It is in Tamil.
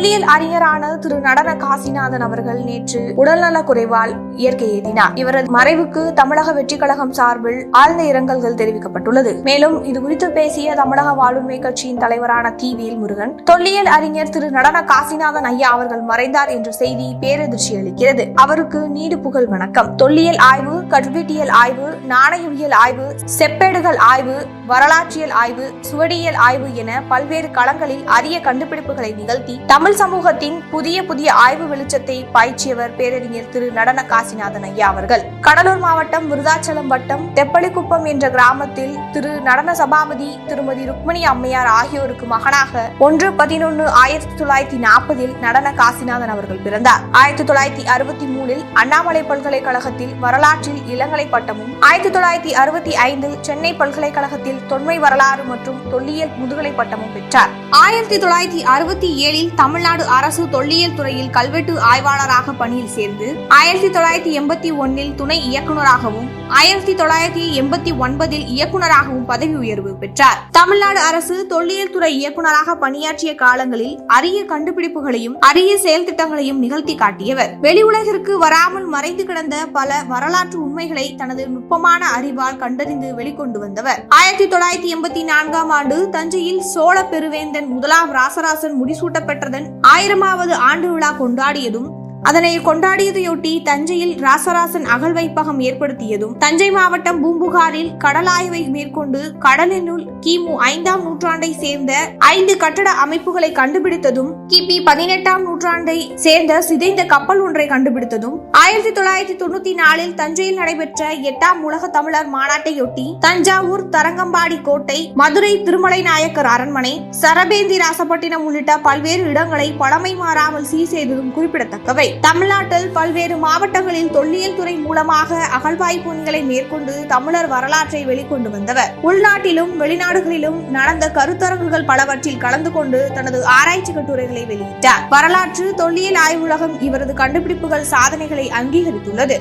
தொல்லியல் அறிஞரான திரு நடன காசிநாதன் அவர்கள் நேற்று உடல்நல குறைவால் இயற்கை எய்தினார் இவரது மறைவுக்கு தமிழக வெற்றிக் கழகம் சார்பில் ஆழ்ந்த இரங்கல்கள் தெரிவிக்கப்பட்டுள்ளது. மேலும் இது குறித்து பேசிய தமிழக வாழ்வுமை கட்சியின் தலைவரான தி வேல் முருகன் தொல்லியல் அறிஞர் திரு நடன காசிநாதன் ஐயா அவர்கள் மறைந்தார் என்ற செய்தி பேரதிர்ச்சி அளிக்கிறது. அவருக்கு நீடு புகழ் வணக்கம். தொல்லியல் ஆய்வு கல்வெட்டியல் ஆய்வு நாணயவியல் ஆய்வு செப்பேடுகள் ஆய்வு வரலாற்றியல் ஆய்வு சுவடியியல் ஆய்வு என பல்வேறு களங்களில் அரிய கண்டுபிடிப்புகளை நிகழ்த்தி தமிழ் தமிழ் சமூகத்தின் புதிய புதிய ஆய்வு வெளிச்சத்தை பாய்ச்சியவர் பேரறிஞர் திரு நடன காசிநாதன் ஐயா அவர்கள். கடலூர் மாவட்டம் விருதாச்சலம் வட்டம் தெப்பளிக்குப்பம் என்ற கிராமத்தில் திரு நடன சபாபதி திருமதி ருக்மணி அம்மையார் ஆகியோருக்கு மகனாக ஒன்று பதினொன்று ஆயிரத்தி தொள்ளாயிரத்தி நாற்பதில் நடன காசிநாதன் அவர்கள் பிறந்தார். ஆயிரத்தி தொள்ளாயிரத்தி அறுபத்தி மூணில் அண்ணாமலை பல்கலைக்கழகத்தில் வரலாற்றில் இளங்கலை பட்டமும் ஆயிரத்தி தொள்ளாயிரத்தி அறுபத்தி ஐந்தில் சென்னை பல்கலைக்கழகத்தில் தொன்மை வரலாறு மற்றும் தொல்லியல் முதுகலை பட்டமும் பெற்றார். ஆயிரத்தி தொள்ளாயிரத்தி அறுபத்தி ஏழில் தமிழ்நாடு அரசு தொல்லியல் துறையில் கல்வெட்டு ஆய்வாளராக பணியில் சேர்ந்து ஆயிரத்தி தொள்ளாயிரத்தி எண்பத்தி ஒன்னில் துணை இயக்குநராகவும் ஆயிரத்தி தொள்ளாயிரத்தி எண்பத்தி ஒன்பதில் இயக்குநராகவும் பதவி உயர்வு பெற்றார். தமிழ்நாடு அரசு தொல்லியல் துறை இயக்குநராக பணியாற்றிய காலங்களில் அரிய கண்டுபிடிப்புகளையும் அரிய செயல் திட்டங்களையும் நிகழ்த்தி காட்டியவர். வெளி உலகிற்கு வராமல் மறைந்து கிடந்த பல வரலாற்று உண்மைகளை தனது நுட்பமான அறிவால் கண்டறிந்து வெளிக்கொண்டு வந்தவர். ஆயிரத்தி தொள்ளாயிரத்தி எண்பத்தி நான்காம் ஆண்டு தஞ்சையில் சோழ பெருவேந்தன் முதலாம் ராசராசன் முடிசூட்ட ஆயிரமாவது ஆண்டு விழா கொண்டாடியதும் அதனை கொண்டாடியதையொட்டி தஞ்சையில் ராசராசன் அகழ்வைப்பகம் ஏற்படுத்தியதும் தஞ்சை மாவட்டம் பூம்புகாரில் கடலாய்வை மேற்கொண்டு கடலினுள் கிமு ஐந்தாம் நூற்றாண்டை சேர்ந்த ஐந்து கட்டட அமைப்புகளை கண்டுபிடித்ததும் கிபி பதினெட்டாம் நூற்றாண்டை சேர்ந்த சிதைந்த கப்பல் ஒன்றை கண்டுபிடித்ததும் ஆயிரத்தி தொள்ளாயிரத்தி தொண்ணூத்தி நாலில் தஞ்சையில் நடைபெற்ற எட்டாம் உலக தமிழர் மாநாட்டையொட்டி தஞ்சாவூர் தரங்கம்பாடி கோட்டை மதுரை திருமலை நாயக்கர் அரண்மனை சரபேந்தி ராசப்பட்டினம் உள்ளிட்ட பல்வேறு இடங்களை பழமை மாறாமல் சீர் செய்ததும் குறிப்பிடத்தக்கவை. தமிழ்நாட்டில் பல்வேறு மாவட்டங்களில் தொல்லியல் துறை மூலமாக அகழ்வாய்வு பணிகளை மேற்கொண்டு தமிழர் வரலாற்றை வெளிக்கொண்டு வந்தவர். உள்நாட்டிலும் வெளிநாடுகளிலும் நடந்த கருத்தரங்குகள் பலவற்றில் கலந்து கொண்டு தனது ஆராய்ச்சி கட்டுரைகளை வெளியிட்டார். வரலாற்று தொல்லியல் ஆய்வுலகம் இவரது கண்டுபிடிப்புகள் சாதனைகளை அங்கீகரித்துள்ளது.